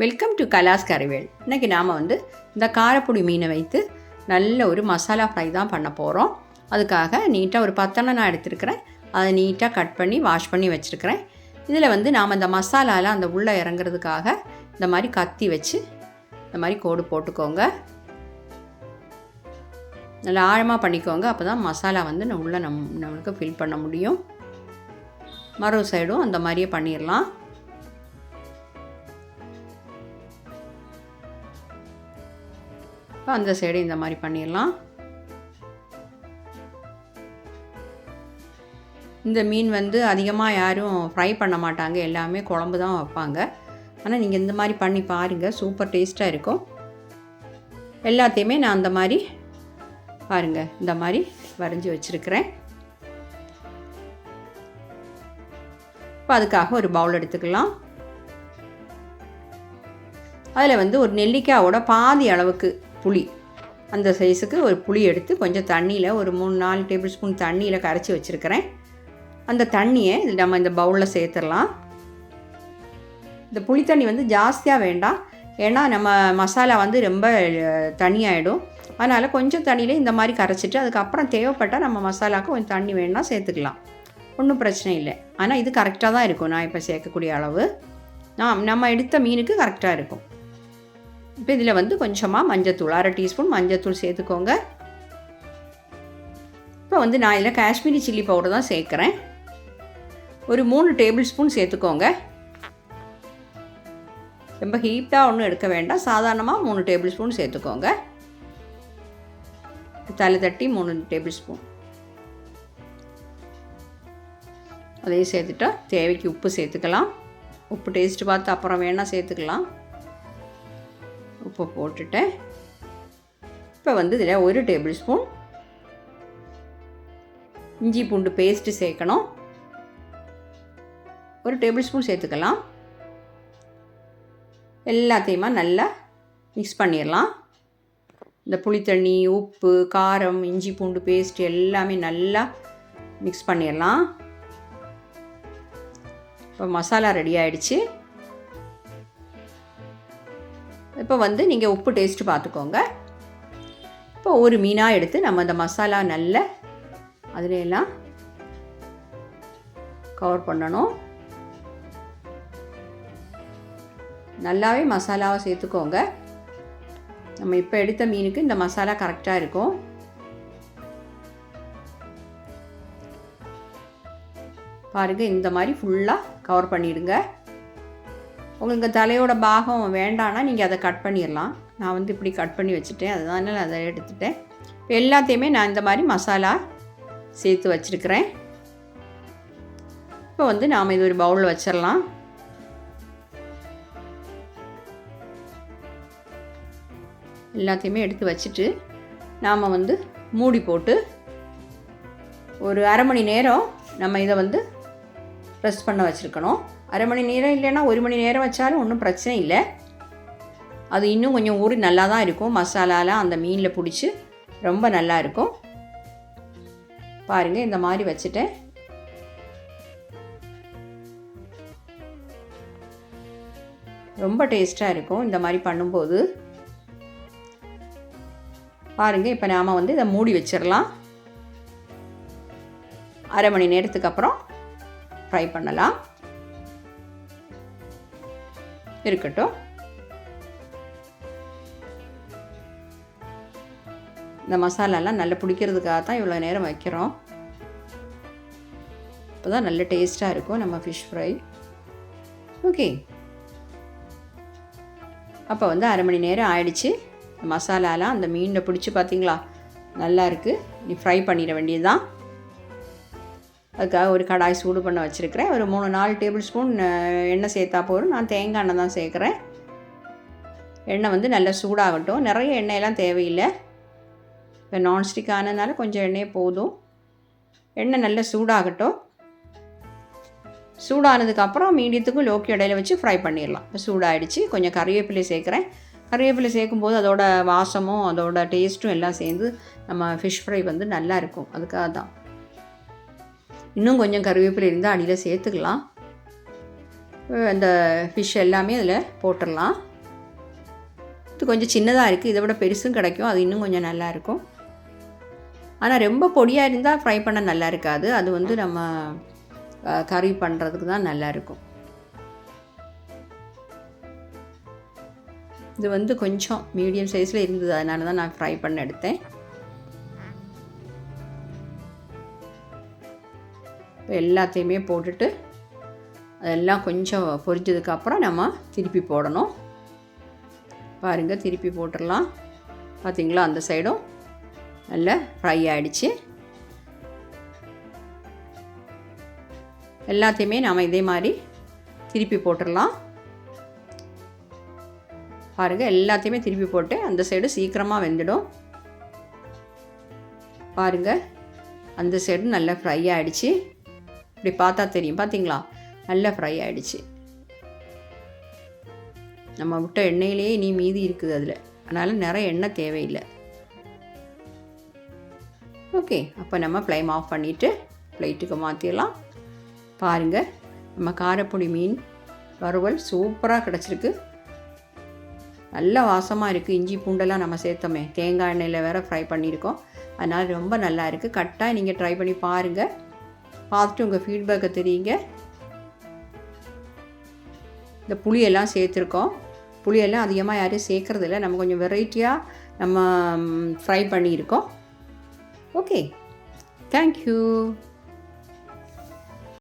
Welcome to கலாஸ் கறிவேல் இன்றைக்கி நாம் வந்து இந்த காரப்பொடி மீனை வைத்து நல்ல ஒரு மசாலா ஃப்ரை தான் பண்ண போகிறோம் அதுக்காக நீட்டாக ஒரு பத்தனை நான் எடுத்துருக்கிறேன். அதை நீட்டாக கட் பண்ணி வாஷ் பண்ணி வச்சுருக்கிறேன். இதில் வந்து நாம் இந்த மசாலாலாம் அந்த உள்ளே இறங்குறதுக்காக இந்த மாதிரி கத்தி வச்சு இந்த மாதிரி கோடு போட்டுக்கோங்க. நல்லா ஆழமாக பண்ணிக்கோங்க. அப்போ தான் மசாலா வந்து உள்ளே நம் நம்மளுக்கு ஃபில் பண்ண முடியும். மறு சைடும் அந்த மாதிரியே பண்ணிடலாம் இப்போ அந்த சைடு இந்த மாதிரி பண்ணிடலாம். இந்த மீன் வந்து அதிகமாக யாரும் ஃப்ரை பண்ண மாட்டாங்க. எல்லாமே குழம்பு தான் வைப்பாங்க. ஆனால் நீங்கள் இந்த மாதிரி பண்ணி பாருங்கள் சூப்பர் டேஸ்ட்டாக இருக்கும். எல்லாத்தையுமே நான் அந்த மாதிரி பாருங்கள் இந்த மாதிரி வரைஞ்சி வச்சுருக்கிறேன். இப்போ அதுக்காக ஒரு பவுல் எடுத்துக்கலாம். அதில் வந்து ஒரு நெல்லிக்காயோட பாதி அளவுக்கு புளி. அந்த சைஸுக்கு ஒரு புளி எடுத்து கொஞ்சம் தண்ணியில் ஒரு மூணு நாலு டேபிள் ஸ்பூன் தண்ணியில் கரைச்சி வச்சுருக்கிறேன். அந்த தண்ணியை இது நம்ம இந்த பவுலில் சேர்த்துடலாம். இந்த புளி தண்ணி வந்து ஜாஸ்தியாக வேண்டாம். ஏன்னா நம்ம மசாலா வந்து ரொம்ப அஹ், தண்ணியாயிடும் அதனால் கொஞ்சம் தண்ணியில் இந்த மாதிரி கரைச்சிட்டு அதுக்கப்புறம் தேவைப்பட்டால் நம்ம மசாலாவுக்கு கொஞ்சம் தண்ணி வேணால் சேர்த்துக்கலாம். ஒன்றும் பிரச்சனை இல்லை. ஆனால் இது கரெக்டாக தான் இருக்கும். நான் இப்போ சேர்க்கக்கூடிய அளவு. நான் நம்ம எடுத்த மீனுக்கு கரெக்டாக இருக்கும். இப்போ இதில் வந்து கொஞ்சமாக மஞ்சத்தூள் அரை டீஸ்பூன் மஞ்சத்தூள் சேர்த்துக்கோங்க. இப்போ வந்து நான் இதில் காஷ்மீரி சில்லி பவுடர் தான் சேர்க்குறேன். ஒரு மூணு டேபிள் ஸ்பூன் சேர்த்துக்கோங்க. ரொம்ப ஹீட்டாக ஒன்றும் எடுக்க வேண்டாம். சாதாரணமாக மூணு டேபிள் ஸ்பூன் சேர்த்துக்கோங்க. தலை தட்டி மூணு டேபிள் ஸ்பூன். அதையும் சேர்த்துட்டா தேவைக்கு உப்பு சேர்த்துக்கலாம். உப்பு டேஸ்ட்டு பார்த்து அப்புறம் வேணால் சேர்த்துக்கலாம். உப்பு போட்டுட்டேன். இப்போ வந்து இதில் ஒரு டேபிள் ஸ்பூன் இஞ்சி பூண்டு பேஸ்ட்டு சேர்க்கணும். ஒரு டேபிள் ஸ்பூன் சேர்த்துக்கலாம். எல்லாத்தையுமா நல்லா மிக்ஸ் பண்ணிடலாம். இந்த புளித்தண்ணி உப்பு காரம் இஞ்சி பூண்டு பேஸ்ட் எல்லாமே நல்லா மிக்ஸ் பண்ணிடலாம். இப்போ மசாலா ரெடி ஆகிடுச்சு இப்போ வந்து நீங்கள் உப்பு டேஸ்ட்டு பார்த்துக்கோங்க. இப்போ ஒரு மீனாக எடுத்து நம்ம அந்த மசாலா நல்ல அதுல எல்லாம் கவர் பண்ணணும். நல்லாவே மசாலாவை சேர்த்துக்கோங்க. நம்ம இப்போ எடுத்த மீனுக்கு இந்த மசாலா கரெக்டாக இருக்கும். பாருங்கள் இந்த மாதிரி ஃபுல்லாக கவர் பண்ணிடுங்க. உங்களுக்கு தலையோட பாகம் வேண்டான்னா நீங்கள் அதை கட் பண்ணிடலாம் நான் வந்து இப்படி கட் பண்ணி வச்சுட்டேன். அதனால அதை எடுத்துட்டேன். இப்போ எல்லாத்தையுமே நான் இந்த மாதிரி மசாலா சேர்த்து வச்சுருக்கிறேன். இப்போ வந்து நாம் இது ஒரு பவுலில் வச்சிடலாம் எல்லாத்தையுமே எடுத்து வச்சுட்டு நாம் வந்து மூடி போட்டு ஒரு அரை மணி நேரம் நம்ம இதை வந்து ப்ரெஸ் பண்ண வச்சுருக்கணும். அரை மணி நேரம் இல்லைன்னா ஒரு மணி நேரம் வச்சாலும் ஒன்றும் பிரச்சனை இல்லை. அது இன்னும் கொஞ்சம் ஊறி நல்லா தான் இருக்கும். மசாலாலாம் அந்த மீனில் பிடிச்சி ரொம்ப நல்லா இருக்கும். பாருங்கள் இந்த மாதிரி வச்சுட்டேன். ரொம்ப டேஸ்ட்டாக இருக்கும் இந்த மாதிரி பண்ணும்போது. பாருங்கள் இப்போ நாம் வந்து இதை மூடி வச்சிடலாம். அரை மணி நேரத்துக்கு அப்புறம் ஃப்ரை பண்ணலாம். இருக்கட்டும். இந்த மசாலாலாம் நல்லா பிடிக்கிறதுக்காக தான் இவ்வளோ நேரம் வைக்கிறோம். இப்போ தான் நல்ல டேஸ்ட்டாக இருக்கும் நம்ம ஃபிஷ் ஃப்ரை ஓகே அப்போ வந்து அரை மணி நேரம் ஆயிடுச்சு. மசாலாலாம் அந்த மீனில் பிடிச்சி பார்த்தீங்களா? நல்லா இருக்குது நீ ஃப்ரை பண்ணிட வேண்டியது தான் அதுக்காக ஒரு கடாய் சூடு பண்ண வச்சுருக்கிறேன். ஒரு மூணு நாலு டேபிள் ஸ்பூன் எண்ணெய் சேர்த்தா போதும். நான் தேங்காய் எண்ணெய் தான் சேர்க்குறேன். எண்ணெய் வந்து நல்லா சூடாகட்டும். நிறைய எண்ணெயெல்லாம் தேவையில்லை. இப்போ நான்ஸ்டிக் ஆனதுனால கொஞ்சம் எண்ணெயே போதும். எண்ணெய் நல்லா சூடாகட்டும். சூடானதுக்கப்புறம் மீடியத்துக்கும் லோக்கி இடையில வச்சு ஃப்ரை பண்ணிடலாம். இப்போ சூடாயிடுச்சு. கொஞ்சம் கறிவேப்பிலை சேர்க்குறேன். கறிவேப்பிலை சேர்க்கும்போது அதோட வாசமும் அதோட டேஸ்ட்டும் எல்லாம் சேர்ந்து நம்ம ஃபிஷ் ஃப்ரை வந்து நல்லா இருக்கும். அதுக்காக தான் இன்னும் கொஞ்சம் கருவேப்பிலை இருந்தால் அடியில் சேர்த்துக்கலாம். அந்த ஃபிஷ் எல்லாமே அதில் போட்டுடலாம். இது கொஞ்சம் சின்னதாக இருக்குது இதை விட பெருசும் கிடைக்கும். அது இன்னும் கொஞ்சம் நல்லா இருக்கும். ஆனால் ரொம்ப பொடியாக இருந்தால் ஃப்ரை பண்ண நல்லா இருக்காது. அது வந்து நம்ம கறி பண்ணுறதுக்கு தான் நல்லாயிருக்கும் இது வந்து கொஞ்சம் மீடியம் சைஸில் இருந்தது. அதனால தான் நான் ஃப்ரை பண்ண எடுத்தேன். எல்லாத்தையுமே போட்டுட்டு அதெல்லாம் கொஞ்சம் பொரிஞ்சதுக்கப்புறம் நம்ம திருப்பி போடணும். பாருங்கள் திருப்பி போட்டுடலாம். பார்த்திங்களா? அந்த சைடும் நல்லா ஃப்ரை ஆகிடுச்சு எல்லாத்தையுமே நாம் இதே மாதிரி திருப்பி போட்டுடலாம். பாருங்கள் எல்லாத்தையுமே திருப்பி போட்டு அந்த சைடு சீக்கிரமாக வெந்துடும். பாருங்கள் அந்த சைடு நல்லா ஃப்ரை ஆகிடுச்சு இப்படி பார்த்தா தெரியும். பார்த்தீங்களா நல்லா ஃப்ரை ஆகிடுச்சு நம்ம விட்ட எண்ணெயிலேயே இனி மீதி இருக்குது அதில். அதனால் நிறைய எண்ணெய் தேவையில்லை. ஓகே அப்போ நம்ம ஃப்ளைம் ஆஃப் பண்ணிவிட்டு ப்ளைட்டுக்கு மாற்றிடலாம் பாருங்கள் நம்ம காரப்பொடி மீன் வறுவல் சூப்பராக கிடச்சிருக்கு. நல்ல வாசமாக இருக்குது இஞ்சி பூண்டெல்லாம் நம்ம சேர்த்தோமே. தேங்காய் எண்ணெயில் வேறு ஃப்ரை பண்ணியிருக்கோம். அதனால் ரொம்ப நல்லா இருக்குது கட்டாக நீங்கள் ட்ரை பண்ணி பாருங்கள் பார்த்துட்டு உங்கள் ஃபீட்பேக்கை தெரியுங்க. இந்த புளியெல்லாம் சேர்த்துருக்கோம். புளியெல்லாம் அதிகமாக யாரும் சேர்க்குறதில்ல. நம்ம கொஞ்சம் வெரைட்டியாக நம்ம ஃப்ரை பண்ணியிருக்கோம். Okay thank you